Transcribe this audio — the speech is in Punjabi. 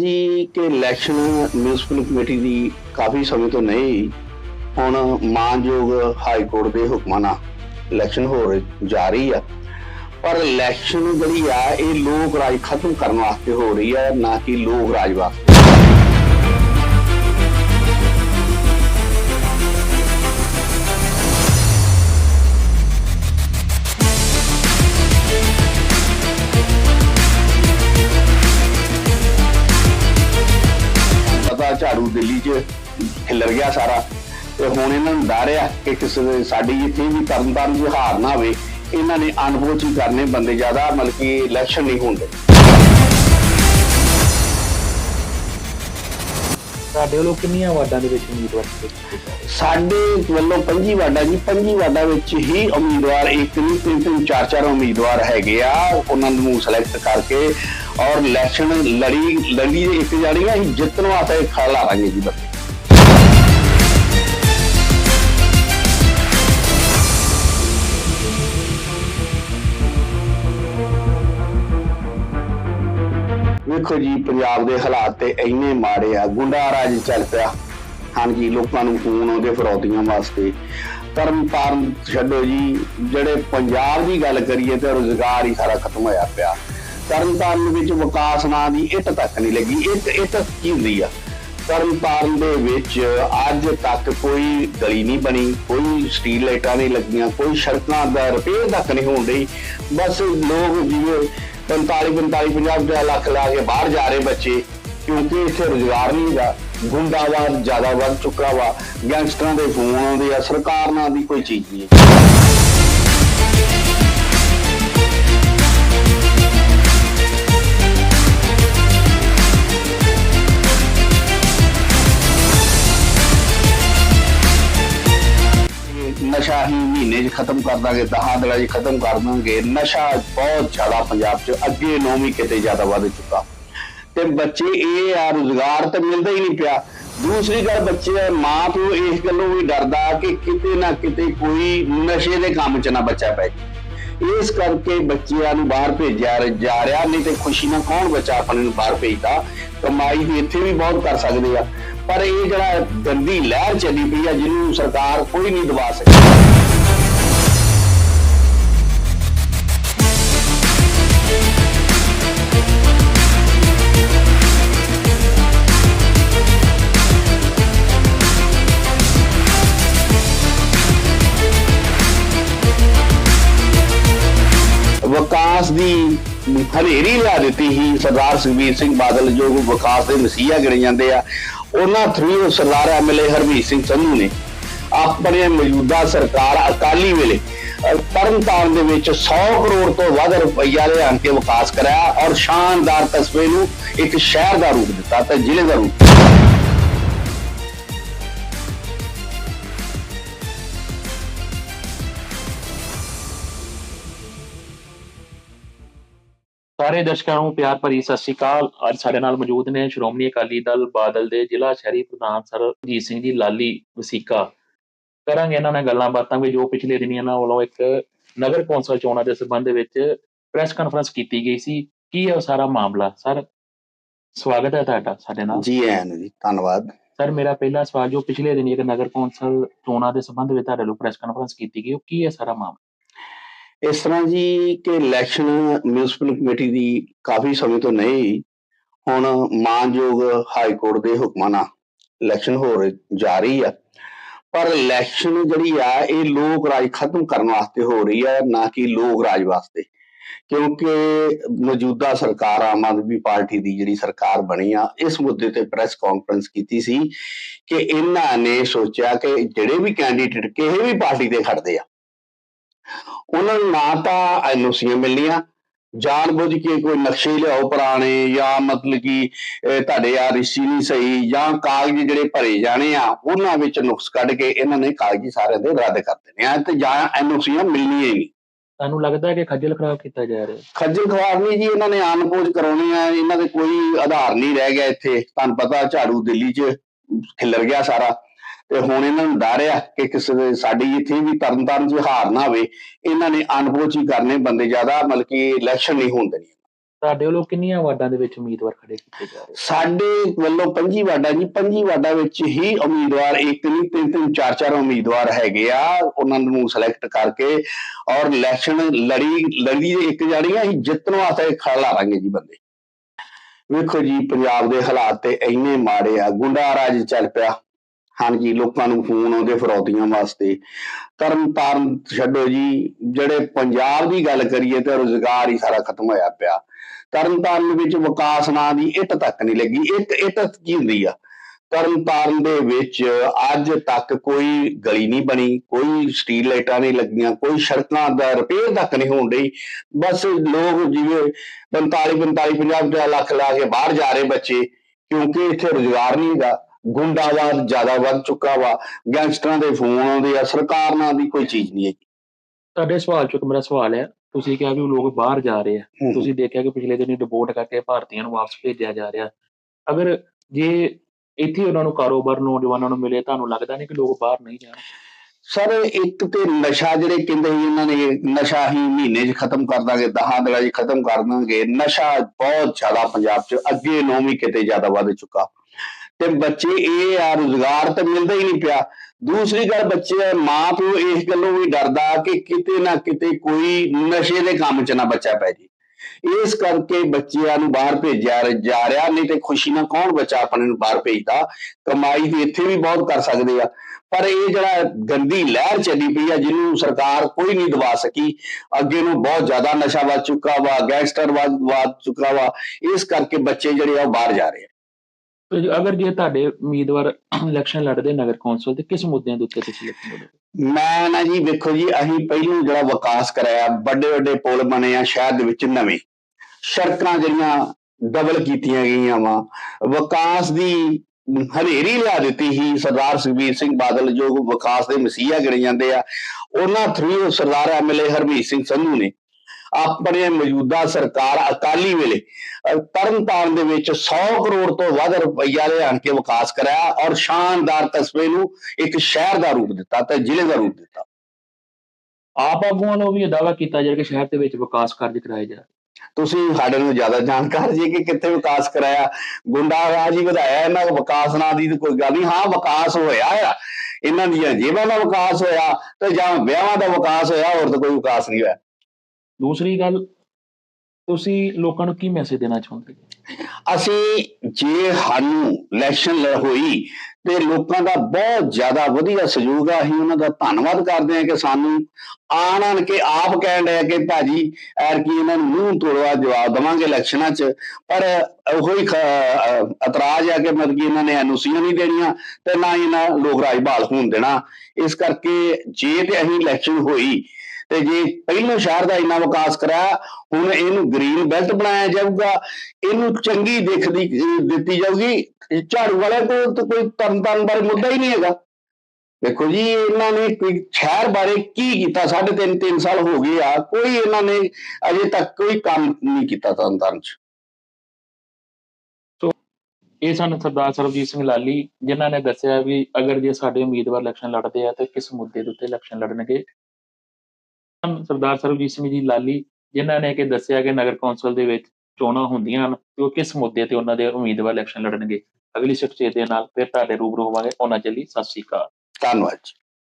ਜੀ ਕਿ ਇਲੈਕਸ਼ਨ ਮਿਊਨਿਸਪਲ ਕਮੇਟੀ ਦੀ ਕਾਫੀ ਸਮੇਂ ਤੋਂ ਨਹੀਂ, ਹੁਣ ਮਾਨਯੋਗ ਹਾਈ ਕੋਰਟ ਦੇ ਹੁਕਮਾਂ ਨਾਲ ਇਲੈਕਸ਼ਨ ਹੋ ਰਹੀ, ਜਾ ਰਹੀ ਆ। ਪਰ ਇਲੈਕਸ਼ਨ ਜਿਹੜੀ ਆ, ਇਹ ਲੋਕ ਰਾਜ ਖਤਮ ਕਰਨ ਵਾਸਤੇ ਹੋ ਰਹੀ ਆ, ਨਾ ਕਿ ਲੋਕ ਰਾਜ ਵਾਸਤੇ। ਖਿਲਰ ਗਿਆ ਸਾਰਾ। ਤੇ ਹੁਣ ਇਹਨਾਂ ਨੂੰ ਡਰ ਆ ਕਿ ਕਿਸੇ ਦੇ ਸਾਡੀ ਇੱਥੇ ਵੀ ਤਰਨਤਾਰਨ 'ਚ ਹਾਰ ਨਾ ਹੋਵੇ। ਇਹਨਾਂ ਨੇ ਅਨਪੋਚ ਹੀ ਕਰਨੇ ਬੰਦੇ ਜ਼ਿਆਦਾ ਮਤਲਬ ਕਿ ਇਲੈਕਸ਼ਨ ਨਹੀਂ ਹੁੰਦੇ ਸਾਡੇ ਵੱਲੋਂ ਕਿੰਨੀਆਂ ਵਾਰਡਾਂ ਦੇ ਵਿੱਚ ਉਮੀਦਵਾਰ? ਸਾਡੇ ਵੱਲੋਂ ਪੰਜੀ ਵਾਰਡਾਂ ਜੀ ਪੰਜੀ ਵਾਰਡਾਂ ਵਿੱਚ ਹੀ ਉਮੀਦਵਾਰ ਇੱਕ ਨਹੀਂ ਤਿੰਨ ਤਿੰਨ ਚਾਰ ਚਾਰ ਉਮੀਦਵਾਰ ਹੈਗੇ ਆ। ਉਹਨਾਂ ਨੂੰ ਸਿਲੈਕਟ ਕਰਕੇ ਔਰ ਇਲੈਕਸ਼ਨ ਲੜੀ ਲੜੀ ਦੇ ਇੱਕ ਜਾਣੀ ਅਸੀਂ ਜਿੱਤਣ ਵਾਸਤੇ ਖੜਾ ਲਾਂਗੇ ਜੀ ਬੰਦੇ ਦੇਖੋ ਜੀ, ਪੰਜਾਬ ਦੇ ਹਾਲਾਤ ਤੇ ਇੰਨੇ ਮਾੜੇ ਆ ਗੁੰਡਾ ਰਾਜ ਚੱਲ ਪਿਆ। ਹਾਂਜੀ ਲੋਕਾਂ ਨੂੰ ਖੂਨ ਆਉਂਦੇ, ਫਰੌਤੀਆਂ ਵਾਸਤੇ। ਧਰਮ ਤਾਰਨ ਛੱਡੋ ਜੀ, ਜਿਹੜੇ ਪੰਜਾਬ ਦੀ ਗੱਲ ਕਰੀਏ ਤੇ ਰੋਜ਼ਗਾਰ ਹੀ ਸਾਰਾ ਖਤਮ ਹੋਇਆ ਪਿਆ। ਤਰਨ ਤਾਰਨ ਵਿੱਚ ਵਿਕਾਸ ਨਾਂ ਦੀ ਇੱਟ ਤੱਕ ਨਹੀਂ ਲੱਗੀ। ਇੱਟ ਇੱਟ ਕੀ ਹੁੰਦੀ ਆ? ਤਰਨ ਤਾਰਨ ਦੇ ਵਿੱਚ ਅੱਜ ਤੱਕ ਕੋਈ ਗਲੀ ਨਹੀਂ ਬਣੀ, ਕੋਈ ਸਟਰੀਟ ਲਾਈਟਾਂ ਨਹੀਂ ਲੱਗੀਆਂ, ਕੋਈ ਸੜਕਾਂ ਦਾ ਰਿਪੇਅਰ ਤੱਕ ਨਹੀਂ ਹੋਣ ਰਹੀ ਬਸ ਲੋਕ ਜਿਵੇਂ 45 45 50 ਲੱਖ ਲਾ ਕੇ ਬਾਹਰ ਜਾ ਰਹੇ ਬੱਚੇ, ਕਿਉਂਕਿ ਇੱਥੇ ਰੁਜ਼ਗਾਰ ਨਹੀਂ ਹੈਗਾ। ਗੁੰਡਾਵਾਦ ਜ਼ਿਆਦਾ ਵੱਧ ਚੁੱਕਾ ਵਾ। ਗੈਂਗਸਟਰਾਂ ਦੇ ਫੋਨ ਆਉਂਦੇ ਆ। ਸਰਕਾਰ ਨਾਲ ਦੀ ਕੋਈ ਚੀਜ਼ ਨਹੀਂ ਖਤਮ ਕਰ ਦਾਂਗੇ, ਦਹਾਂ ਦਿਨਾਂ ਖਤਮ ਕਰ ਦਾਂਗੇ ਨਸ਼ਾ ਬਹੁਤ ਜ਼ਿਆਦਾ ਪੰਜਾਬ 'ਚ ਅੱਗੇ ਨੌਵੀਂ ਕਿਤੇ ਜ਼ਿਆਦਾ ਵੱਧ ਚੁੱਕਾ। ਤੇ ਬੱਚੇ ਇਹ ਆ, ਰੁਜ਼ਗਾਰ ਤਾਂ ਮਿਲਦਾ ਹੀ ਨਹੀਂ ਪਿਆ। ਦੂਸਰੀ ਗੱਲ ਬੱਚੇ ਮਾਂ ਪਿਓ ਇਸ ਗੱਲੋਂ ਵੀ ਡਰਦਾ ਕਿ ਕਿਤੇ ਨਾ ਕਿਤੇ ਕੋਈ ਨਸ਼ੇ ਦੇ ਕੰਮ 'ਚ ਨਾ ਬੱਚਾ ਪੈ ਇਸ ਕਰਕੇ ਬੱਚਿਆਂ ਨੂੰ ਬਾਹਰ ਭੇਜਿਆ ਜਾ ਰਿਹਾ, ਨਹੀਂ ਤੇ ਖੁਸ਼ੀ ਨਾਲ ਕੌਣ ਬੱਚਾ ਆਪਣੇ ਨੂੰ ਬਾਹਰ ਭੇਜਦਾ? ਕਮਾਈ ਵੀ ਇੱਥੇ ਵੀ ਬਹੁਤ ਕਰ ਸਕਦੇ ਆ। ਪਰ ਇਹ ਜਿਹੜਾ ਗੰਦੀ ਲਹਿਰ ਚੱਲੀ ਪਈ ਆ, ਜਿਹਨੂੰ ਸਰਕਾਰ ਕੋਈ ਨਹੀਂ ਦਬਾ ਸਕਦੀ। ਹਨੇਰੀ ਲਾ ਦਿੱਤੀ ਸੀ ਸਰਦਾਰ ਸੁਖਬੀਰ ਸਿੰਘ ਬਾਦਲ ਜੋ ਵਿਕਾਸ ਦੇ ਮਸੀਹਾ ਗਿਣੇ ਜਾਂਦੇ ਆ। ਉਹਨਾਂ ਥਰੂ ਸਰਦਾਰ ਐਮਐਲਏ ਹਰਮੀਤ ਸਿੰਘ ਸੰਧੂ ਨੇ ਆਪਣੇ ਮੌਜੂਦਾ ਸਰਕਾਰ ਅਕਾਲੀ ਵੇਲੇ ਅਹ, ਤਰਨਤਾਰਨ ਦੇ ਵਿੱਚ 100 ਕਰੋੜ ਤੋਂ ਵੱਧ ਰੁਪਈਆ ਲਿਆਣ ਕੇ ਵਿਕਾਸ ਕਰਾਇਆ ਔਰ ਸ਼ਾਨਦਾਰ ਕਸਬੇ ਨੂੰ ਇੱਕ ਸ਼ਹਿਰ ਦਾ ਰੂਪ ਦਿੱਤਾ ਤੇ ਜ਼ਿਲ੍ਹੇ ਦਾ ਰੂਪ ਸਾਰੇ ਦਰਸ਼ਕਾਂ ਨੂੰ ਪਿਆਰ ਭਰੀ ਸਤਿ ਸ਼੍ਰੀ ਅਕਾਲ। ਅੱਜ ਸਾਡੇ ਨਾਲ ਮੌਜੂਦ ਨੇ ਸ਼੍ਰੋਮਣੀ ਅਕਾਲੀ ਦਲ ਬਾਦਲ ਦੇ ਜ਼ਿਲ੍ਹਾ ਸ਼ਹਿਰੀ ਪ੍ਰਧਾਨ ਸਰ ਜੀਤ ਸਿੰਘ ਜੀ ਲਾਲੀ ਵਸੀਕਾ। ਕਰਾਂਗੇ ਇਹਨਾਂ ਨਾਲ ਗੱਲਾਂ ਬਾਤਾਂ ਵੀ ਜੋ ਪਿਛਲੇ ਦਿਨੀ ਇਹਨਾਂ ਵੱਲੋਂ ਇੱਕ ਨਗਰ ਕੌਂਸਲ ਚੋਣਾਂ ਦੇ ਸੰਬੰਧ ਵਿੱਚ ਪ੍ਰੈਸ ਕਾਨਫਰੰਸ ਕੀਤੀ ਗਈ ਸੀ। ਕੀ ਹੈ ਉਹ ਸਾਰਾ ਮਾਮਲਾ? ਸਰ ਸਵਾਗਤ ਹੈ ਤੁਹਾਡਾ ਸਾਡੇ ਨਾਲ। ਜੀ ਐਨ ਜੀ ਧੰਨਵਾਦ। ਸਰ ਮੇਰਾ ਪਹਿਲਾ ਸਵਾਲ ਜੋ ਪਿਛਲੇ ਦਿਨੀ ਇੱਕ ਨਗਰ ਕੌਂਸਲ ਚੋਣਾਂ ਦੇ ਸੰਬੰਧ ਵਿੱਚ ਤੁਹਾਡੇ ਵੱਲੋਂ ਪ੍ਰੈਸ ਕਾਨਫਰੰਸ ਕੀਤੀ ਗਈ ਉਹ ਕੀ ਹੈ ਸਾਰਾ ਮਾਮਲਾ? ਇਸ ਤਰ੍ਹਾਂ ਜੀ ਕਿ ਇਲੈਕਸ਼ਨ ਮਿਊਨਿਸਪਲ ਕਮੇਟੀ ਦੀ ਕਾਫੀ ਸਮੇਂ ਤੋਂ ਨਹੀਂ, ਹੁਣ ਮਾਨਯੋਗ ਹਾਈ ਕੋਰਟ ਦੇ ਹੁਕਮਾਂ ਨਾਲ ਇਲੈਕਸ਼ਨ ਹੋ ਰਹੀ, ਜਾ ਰਹੀ ਆ। ਪਰ ਇਲੈਕਸ਼ਨ ਜਿਹੜੀ ਆ, ਇਹ ਲੋਕ ਰਾਜ ਖਤਮ ਕਰਨ ਵਾਸਤੇ ਹੋ ਰਹੀ ਆ, ਨਾ ਕਿ ਲੋਕ ਰਾਜ ਵਾਸਤੇ। ਕਿਉਂਕਿ ਮੌਜੂਦਾ ਸਰਕਾਰ ਆਮ ਆਦਮੀ ਪਾਰਟੀ ਦੀ ਜਿਹੜੀ ਸਰਕਾਰ ਬਣੀ ਆ, ਇਸ ਮੁੱਦੇ ਤੇ ਪ੍ਰੈਸ ਕਾਨਫਰੰਸ ਕੀਤੀ ਸੀ ਕਿ ਇਹਨਾਂ ਨੇ ਸੋਚਿਆ ਕਿ ਜਿਹੜੇ ਵੀ ਕੈਂਡੀਡੇਟ ਕਿਸੇ ਵੀ ਪਾਰਟੀ ਦੇ ਖੜਦੇ ਆ ਉਹਨਾਂ ਨੂੰ ਨਾ ਤਾਂ ਐਨਓਸੀਆਂ ਮਿਲਣੀਆਂ ਜਾਣ ਬੁੱਝ ਕੇ ਕੋਈ ਨਕਸ਼ੇ ਲਿਆਓ ਪੁਰਾਣੇ ਜਾਂ ਮਤਲਬ ਕਿ ਤੁਹਾਡੇ ਆ ਰਿਸ਼ੀ ਨਹੀਂ ਸਹੀ ਜਾਂ ਕਾਗਜ਼ ਜਿਹੜੇ ਭਰੇ ਜਾਣੇ ਆ ਉਹਨਾਂ ਵਿੱਚ ਨੁਕਸ ਕੱਢ ਕੇ ਇਹਨਾਂ ਨੇ ਕਾਗਜ਼ੀ ਸਾਰਿਆਂ ਦੇ ਰੱਦ ਕਰ ਦੇਣੇ ਆ ਤੇ ਜਾਂ ਐਨਓਸੀਆਂ ਮਿਲਣੀਆਂ ਨਹੀਂ। ਤੁਹਾਨੂੰ ਲੱਗਦਾ ਹੈ ਕਿ ਖੱਜਲ ਖਰਾਬ ਕੀਤਾ ਜਾ ਰਿਹਾ? ਖੱਜਲ ਖਵਾਰ ਨਹੀਂ ਜੀ ਇਹਨਾਂ ਨੇ ਅਨਪੋਜ ਕਰਾਉਣੀ ਆ ਇਹਨਾਂ ਦੇ ਕੋਈ ਆਧਾਰ ਨਹੀਂ ਰਹਿ ਗਿਆ ਇੱਥੇ। ਤੁਹਾਨੂੰ ਪਤਾ ਝਾੜੂ ਦਿੱਲੀ 'ਚ ਖਿਲਰ ਗਿਆ ਸਾਰਾ। ਤੇ ਹੁਣ ਇਹਨਾਂ ਨੂੰ ਡਰ ਆ ਕਿ ਕਿਸੇ ਦੇ ਸਾਡੀ ਇੱਥੇ ਵੀ ਤਰਨਤਾਰਨ 'ਚ ਹਾਰ ਨਾ ਹੋਵੇ ਇਹਨਾਂ ਨੇ ਅਨਪੋਜ ਹੀ ਕਰਨੇ ਬੰਦੇ ਜ਼ਿਆਦਾ ਮਤਲਬ ਕਿ ਇਲੈਕਸ਼ਨ ਨਹੀਂ ਹੋਣ ਦੇਣੀ। ਤੁਹਾਡੇ ਵੱਲੋਂ ਕਿੰਨੀਆਂ ਵਾਰਡਾਂ ਦੇ ਵਿੱਚ ਉਮੀਦਵਾਰ ਖੜੇ ਕੀਤੇ ਜਾ ਰਹੇ? ਸਾਡੇ ਵੱਲੋਂ ਪੰਜੀ ਵਾਰਡਾਂ ਜੀ ਪੰਜੀ ਵਾਰਡਾਂ ਵਿੱਚ ਹੀ ਉਮੀਦਵਾਰ ਇੱਕ ਨਹੀਂ ਤਿੰਨ ਤਿੰਨ ਚਾਰ ਚਾਰ ਉਮੀਦਵਾਰ ਹੈਗੇ ਆ ਉਹਨਾਂ ਨੂੰ ਸਿਲੈਕਟ ਕਰਕੇ ਔਰ ਇਲੈਕਸ਼ਨ ਲੜੀ ਲੜੀ ਦੇ ਇੱਕ ਜਾਣੀ ਆ ਅਸੀਂ ਜਿੱਤਣ ਵਾਸਤੇ ਖੜਾ ਲਾਵਾਂਗੇ ਜੀ ਬੰਦੇ। ਵੇਖੋ ਜੀ ਪੰਜਾਬ ਦੇ ਹਾਲਾਤ ਤੇ ਇੰਨੇ ਮਾੜੇ ਆ ਗੁੰਡਾ ਰਾਜ ਚੱਲ ਪਿਆ। ਹਾਂਜੀ ਲੋਕਾਂ ਨੂੰ ਫੋਨ ਆਉਂਦੇ, ਫਰੌਤੀਆਂ ਵਾਸਤੇ। ਤਰਨਤਾਰਨ ਛੱਡੋ ਜੀ, ਜਿਹੜੇ ਪੰਜਾਬ ਦੀ ਗੱਲ ਕਰੀਏ ਤਾਂ ਰੋਜ਼ਗਾਰ ਹੀ ਸਾਰਾ ਖਤਮ ਹੋਇਆ ਪਿਆ। ਤਰਨਤਾਰਨ ਵਿੱਚ ਵਿਕਾਸ ਨਾਂ ਦੀ ਇੱਟ ਤੱਕ ਨਹੀਂ ਲੱਗੀ, ਇੱਕ ਇੱਟ ਕੀ ਹੁੰਦੀ ਆ? ਤਰਨਤਾਰਨ ਦੇ ਵਿੱਚ ਅੱਜ ਤੱਕ ਕੋਈ ਗਲੀ ਨਹੀਂ ਬਣੀ, ਕੋਈ ਸਟੀਲ ਲਾਈਟਾਂ ਨਹੀਂ ਲੱਗੀਆਂ, ਕੋਈ ਸੜਕਾਂ ਦਾ ਰਿਪੇਅਰ ਤੱਕ ਨਹੀਂ ਹੋਣ ਰਹੀ ਬਸ ਲੋਕ ਜਿਵੇਂ 45 45 50 ਲੱਖ ਲਾ ਕੇ ਬਾਹਰ ਜਾ ਰਹੇ ਬੱਚੇ, ਕਿਉਂਕਿ ਇੱਥੇ ਰੁਜ਼ਗਾਰ ਨਹੀਂ ਹੈਗਾ। ਗੁੰਡਾਵਾਦ ਜ਼ਿਆਦਾ ਵੱਧ ਚੁੱਕਾ ਵਾ ਗੈਂਗਸਟਰਾਂ ਦੇ ਫੋਨ ਆਉਂਦੇ ਆ ਸਰਕਾਰ ਨਾਲ ਦੀ ਕੋਈ ਚੀਜ਼ ਨਹੀਂ ਹੈ ਤੁਹਾਡੇ ਸਵਾਲ ਚੋਂ ਮੇਰਾ ਸਵਾਲ ਹੈ ਤੁਸੀਂ ਕਿਹਾ ਵੀ ਲੋਕ ਬਾਹਰ ਜਾ ਰਹੇ ਆ ਤੁਸੀਂ ਦੇਖਿਆ ਕਿ ਪਿਛਲੇ ਦਿਨੀ ਰਿਪੋਰਟ ਕਰਕੇ ਭਾਰਤੀਆਂ ਨੂੰ ਵਾਪਸ ਭੇਜਿਆ ਜਾ ਰਿਹਾ। ਅਗਰ ਜੇ ਇੱਥੇ ਉਹਨਾਂ ਨੂੰ ਕਾਰੋਬਾਰ ਨੌਜਵਾਨਾਂ ਨੂੰ ਮਿਲੇ ਤੁਹਾਨੂੰ ਲੱਗਦਾ ਨਹੀਂ ਕਿ ਲੋਕ ਬਾਹਰ ਨਹੀਂ ਜਾਣ? ਸਰ ਇੱਕ ਤੇ ਨਸ਼ਾ ਜਿਹੜੇ ਕਹਿੰਦੇ ਸੀ ਇਹਨਾਂ ਨੇ ਨਸ਼ਾ ਹੀ ਮਹੀਨੇ 'ਚ ਖਤਮ ਕਰ ਦਾਂਗੇ 10 ਦਿਨਾਂ 'ਚ ਖਤਮ ਕਰ ਦਾਂਗੇ। ਨਸ਼ਾ ਬਹੁਤ ਜ਼ਿਆਦਾ ਪੰਜਾਬ 'ਚ ਅੱਗੇ ਨੌ ਵੀ ਕਿਤੇ ਜ਼ਿਆਦਾ ਵੱਧ ਚੁੱਕਾ। ਤੇ ਬੱਚੇ ਇਹ ਆ, ਰੁਜ਼ਗਾਰ ਤਾਂ ਮਿਲਦਾ ਹੀ ਨਹੀਂ ਪਿਆ। ਦੂਸਰੀ ਗੱਲ ਬੱਚੇ ਮਾਂ ਪਿਓ ਇਸ ਗੱਲੋਂ ਵੀ ਡਰਦਾ ਕਿ ਕਿਤੇ ਨਾ ਕਿਤੇ ਕੋਈ ਨਸ਼ੇ ਦੇ ਕੰਮ 'ਚ ਨਾ ਬੱਚਾ ਪੈ ਜੇ। ਇਸ ਕਰਕੇ ਬੱਚਿਆਂ ਨੂੰ ਬਾਹਰ ਭੇਜਿਆ ਜਾ ਰਿਹਾ, ਨਹੀਂ ਤੇ ਖੁਸ਼ੀ ਨਾਲ ਕੌਣ ਬੱਚਾ ਆਪਣੇ ਨੂੰ ਬਾਹਰ ਭੇਜਦਾ? ਕਮਾਈ ਤੇ ਇੱਥੇ ਵੀ ਬਹੁਤ ਕਰ ਸਕਦੇ ਆ। ਪਰ ਇਹ ਜਿਹੜਾ ਗੰਦੀ ਲਹਿਰ ਚੱਲੀ ਪਈ ਆ, ਜਿਹਨੂੰ ਸਰਕਾਰ ਕੋਈ ਨਹੀਂ ਦਵਾ ਸਕੀ, ਅੱਗੇ ਨੂੰ ਬਹੁਤ ਜ਼ਿਆਦਾ ਨਸ਼ਾ ਵੱਧ ਚੁੱਕਾ ਵਾ, ਗੈਂਗਸਟਰ ਵੱਧ ਵੱਧ ਚੁੱਕਾ ਵਾ, ਇਸ ਕਰਕੇ ਬੱਚੇ ਜਿਹੜੇ ਆ ਉਹ ਬਾਹਰ ਜਾ ਰਹੇ ਆ। ਅਗਰ ਜੇ ਤੁਹਾਡੇ ਉਮੀਦਵਾਰ ਇਲੈਕਸ਼ਨ ਲੜਦੇ ਨਗਰ ਕੌਂਸਲ ਤੇ ਕਿਸ ਮੁੱਦਿਆਂ ਦੇ ਉੱਤੇ ਤੁਸੀਂ ਲੜੋਗੇ ਮੈਂ ਨਾ ਜੀ ਵੇਖੋ ਜੀ, ਅਸੀਂ ਪਹਿਲੋਂ ਜਿਹੜਾ ਵਿਕਾਸ ਕਰਾਇਆ ਵੱਡੇ ਵੱਡੇ ਪੁਲ ਬਣੇ ਆ ਸ਼ਹਿਰ ਦੇ ਵਿੱਚ ਨਵੇਂ। ਸੜਕਾਂ ਜਿਹੜੀਆਂ ਡਬਲ ਕੀਤੀਆਂ ਗਈਆਂ ਵਾ। ਵਿਕਾਸ ਦੀ ਹਨੇਰੀ ਲਿਆ ਦਿੱਤੀ ਸੀ ਸਰਦਾਰ ਸੁਖਬੀਰ ਸਿੰਘ ਬਾਦਲ, ਜੋ ਵਿਕਾਸ ਦੇ ਮਸੀਹਾ ਗਿਣੇ ਜਾਂਦੇ ਆ। ਉਹਨਾਂ ਥਰੂ ਸਰਦਾਰ ਐਮਐਲਏ ਹਰਮੀਤ ਸਿੰਘ ਸੰਧੂ ਨੇ ਆਪਣੇ ਮੌਜੂਦਾ ਸਰਕਾਰ ਅਕਾਲੀ ਵੇਲੇ ਤਰਨਤਾਰਨ ਦੇ ਵਿੱਚ 100 ਕਰੋੜ ਤੋਂ ਵੱਧ ਰੁਪਈਆ ਲਿਆਣ ਕੇ ਵਿਕਾਸ ਕਰਾਇਆ ਔਰ ਸ਼ਾਨਦਾਰ ਕਸਬੇ ਨੂੰ ਇੱਕ ਸ਼ਹਿਰ ਦਾ ਰੂਪ ਦਿੱਤਾ ਤੇ ਜ਼ਿਲ੍ਹੇ ਦਾ ਰੂਪ ਦਿੱਤਾ। ਆਪ ਆਗੂਆਂ ਵੱਲੋਂ ਵੀ ਦਾਅਵਾ ਕੀਤਾ ਜਾ ਰਿਹਾ ਕਿ ਸ਼ਹਿਰ ਦੇ ਵਿੱਚ ਵਿਕਾਸ ਕਾਰਜ ਕਰਾਏ ਜਾ ਤੁਸੀਂ ਸਾਡੇ ਨੂੰ ਜ਼ਿਆਦਾ ਜਾਣਕਾਰ ਜੀ ਕਿ ਕਿੱਥੇ ਵਿਕਾਸ ਕਰਾਇਆ। ਗੁੰਡਾ ਰਾਜ ਹੀ ਵਧਾਇਆ ਇਹਨਾਂ ਦਾ ਵਿਕਾਸ ਨਾਂ ਦੀ ਕੋਈ ਗੱਲ ਨਹੀਂ। ਹਾਂ ਵਿਕਾਸ ਹੋਇਆ ਆ। ਇਹਨਾਂ ਦੀਆਂ ਜੇਬਾਂ ਦਾ ਵਿਕਾਸ ਹੋਇਆ ਤੇ ਜਾਂ ਵਿਆਹਾਂ ਦਾ ਵਿਕਾਸ ਹੋਇਆ ਹੋਰ ਤਾਂ ਕੋਈ ਵਿਕਾਸ ਨਹੀਂ ਹੋਇਆ। ਦੂਸਰੀ ਗੱਲ, ਤੁਸੀਂ ਲੋਕਾਂ ਨੂੰ ਕੀ ਮੈਸੇਜ ਦੇਣਾ ਚਾਹੁੰਦੇ ਅਸੀਂ ਜੇ ਸਾਨੂੰ ਇਲੈਕਸ਼ਨ ਲ- ਹੋਈ ਤੇ ਲੋਕਾਂ ਦਾ ਬਹੁਤ ਜ਼ਿਆਦਾ ਵਧੀਆ ਸਹਿਯੋਗ ਆ, ਅਸੀਂ ਉਹਨਾਂ ਦਾ ਧੰਨਵਾਦ ਕਰਦੇ ਹਾਂ ਕਿ ਸਾਨੂੰ ਆਣ ਆਣ ਕੇ ਆਪ ਕਹਿਣ ਡਿਆ ਕਿ ਭਾਜੀ ਐਰ ਕੀ ਇਹਨਾਂ ਨੂੰ ਮੂੰਹ ਤੋੜਵਾ ਜਵਾਬ ਦਵਾਂਗੇ ਇਲੈਕਸ਼ਨਾਂ 'ਚ। ਪਰ ਉਹੀ ਖ- ਇਤਰਾਜ਼ ਆ ਕਿ ਮਤਲਬ ਕਿ ਇਹਨਾਂ ਨੇ ਐਨਓਸੀਆਂ ਨਹੀਂ ਦੇਣੀਆਂ ਤੇ ਨਾ ਇਹਨਾਂ ਲੋਕ ਰਾਜ ਬਹਾਲ ਹੋਣ ਦੇਣਾ। ਇਸ ਕਰਕੇ ਜੇ ਤੇ ਅਸੀਂ ਇਲੈਕਸ਼ਨ ਹੋਈ ਤੇ ਜੇ ਪਹਿਲੋਂ ਸ਼ਹਿਰ ਦਾ ਇੰਨਾ ਵਿਕਾਸ ਕਰਾਇਆ ਹੁਣ ਇਹਨੂੰ ਗ੍ਰੀਨ ਬੈਲਟ ਬਣਾਇਆ ਜਾਊਗਾ, ਇਹਨੂੰ ਚੰਗੀ ਦਿੱਖ ਦਿੱਤੀ ਜਾਊਗੀ, ਝਾੜੂ ਵਾਲਿਆਂ ਕੋਲ ਤਾਂ ਕੋਈ ਤਰਨ ਬਾਰੇ ਮੁੱਦਾ ਹੀ ਨਹੀਂ ਹੈਗਾ। ਦੇਖੋ ਜੀ, ਇਹਨਾਂ ਨੇ ਕੋਈ ਸ਼ਹਿਰ ਬਾਰੇ ਕੀ ਕੀਤਾ? ਸਾਢੇ ਤਿੰਨ ਤਿੰਨ ਸਾਲ ਹੋ ਗਏ ਆ, ਕੋਈ ਇਹਨਾਂ ਨੇ ਅਜੇ ਤੱਕ ਕੋਈ ਕੰਮ ਨਹੀਂ ਕੀਤਾ ਤਰਨ ਤਾਰਨ ਚ ਇਹ ਸਨ ਸਰਦਾਰ ਸਰਬਜੀਤ ਸਿੰਘ ਲਾਲੀ, ਜਿਨ੍ਹਾਂ ਨੇ ਦੱਸਿਆ ਵੀ ਅਗਰ ਜੇ ਸਾਡੇ ਉਮੀਦਵਾਰ ਇਲੈਕਸ਼ਨ ਲੜਦੇ ਆ, ਤੇ ਕਿਸ ਮੁੱਦੇ ਦੇ ਉੱਤੇ ਇਲੈਕਸ਼ਨ ਲੜਨਗੇ? ਸਰਦਾਰ ਸਰਬਜੀਤ ਸਿੰਘ ਜੀ ਲਾਲੀ, ਜਿਨ੍ਹਾਂ ਨੇ ਕਿ ਦੱਸਿਆ ਕਿ ਨਗਰ ਕੌਂਸਲ ਦੇ ਵਿੱਚ ਚੋਣਾਂ ਹੁੰਦੀਆਂ ਹਨ ਤੇ ਉਹ ਕਿਸ ਮੁੱਦੇ ਤੇ ਉਹਨਾਂ ਦੇ ਉਮੀਦਵਾਰ ਇਲੈਕਸ਼ਨ ਲੜਨਗੇ। ਅਗਲੀ ਸ਼ਖਸੀਅਤ ਦੇ ਨਾਲ ਫਿਰ ਤੁਹਾਡੇ ਰੂਬਰੂ ਹੋਵਾਂਗੇ। ਉਹਨਾਂ ਚੱਲੀ, ਸਤਿ ਸ਼੍ਰੀ ਅਕਾਲ। ਧੰਨਵਾਦ ਜੀ।